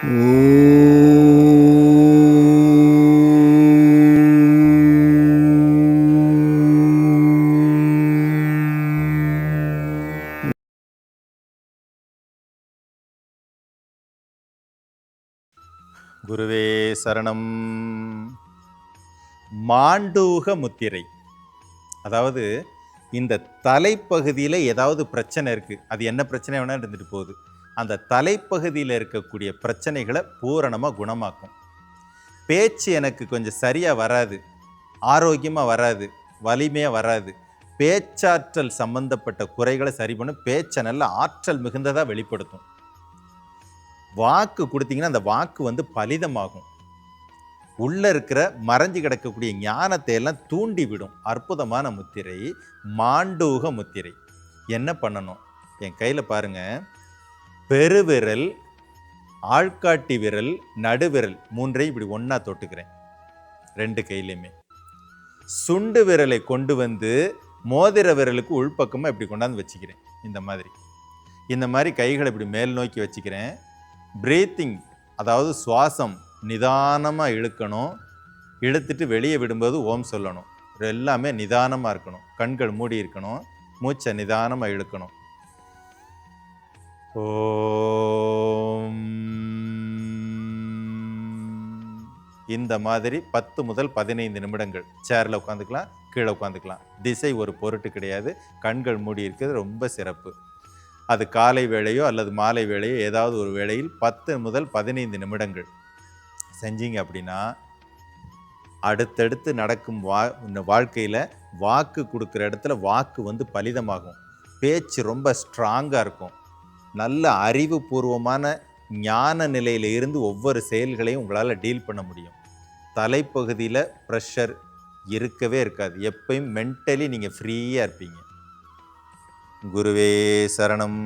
குருவே சரணம். மாண்டூக முத்திரை. அதாவது இந்த தலைப்பகுதியில் ஏதாவது பிரச்சனை இருக்குது அது என்ன பிரச்சனை வேணால் இருந்துட்டு போகுது. அந்த தலைப்பகுதியில் இருக்கக்கூடிய பிரச்சனைகளை பூரணமாக குணமாக்கும். பேச்சு எனக்கு கொஞ்சம் சரியாக வராது. ஆரோக்கியமாக வராது. வலிமையாக வராது. பேச்சாற்றல் சம்பந்தப்பட்ட குறைகளை சரி பண்ணும் பேச்சை நல்ல ஆற்றல் மிகுந்ததாக வெளிப்படுத்தும். வாக்கு கொடுத்தீங்கன்னா அந்த வாக்கு வந்து பலிதமாகும். உள்ளே இருக்கிற மறைஞ்சு கிடக்கக்கூடிய ஞானத்தை எல்லாம் தூண்டி விடும். அற்புதமான முத்திரை மாண்டூக முத்திரை. என்ன பண்ணணும்? என் கையில் பாருங்கள் பெருவிரல் ஆள்காட்டி விரல் நடுவிரல் மூன்றையும் இப்படி ஒன்றா தொட்டுக்கிறேன். ரெண்டு கையிலையுமே. சுண்டு விரலை கொண்டு வந்து மோதிர விரலுக்கு உள்பக்கமாக இப்படி கொண்டாந்து வச்சுக்கிறேன். இந்த மாதிரி. இந்த மாதிரி கைகளை இப்படி மேல் நோக்கி வச்சுக்கிறேன். பிரீத்திங் அதாவது சுவாசம் நிதானமாக இழுக்கணும். இழுத்துட்டு வெளியே விடும்போது ஓம் சொல்லணும். எல்லாமே நிதானமாக இருக்கணும். கண்கள் மூடி இருக்கணும். மூச்சை நிதானமாக இழுக்கணும். ஓம். இந்த மாதிரி பத்து முதல் பதினைந்து நிமிடங்கள் சேரில் உட்காந்துக்கலாம் கீழே உட்காந்துக்கலாம். திசை ஒரு பொருட்டு கிடையாது. கண்கள் மூடி இருக்கிறது ரொம்ப சிறப்பு. அது காலை வேளையோ அல்லது மாலை வேளையோ ஏதாவது ஒரு வேளையில் பத்து முதல் பதினைந்து நிமிடங்கள். செஞ்சீங்க அப்படின்னா அடுத்தடுத்து நடக்கும் வா இந்த வாழ்க்கையில் வாக்கு கொடுக்குற இடத்துல வாக்கு வந்து பலிதமாகும். பேச்சு ரொம்ப ஸ்ட்ராங்காக இருக்கும். நல்ல அறிவுபூர்வமான ஞான நிலையில் இருந்து ஒவ்வொரு செயல்களையும் உங்களால் டீல் பண்ண முடியும். தலைப்பகுதியில் ப்ரெஷர் இருக்கவே இருக்காது. எப்பயும் மென்டலி நீங்கள் ஃப்ரீயாக இருப்பீங்க. குருவே சரணம்.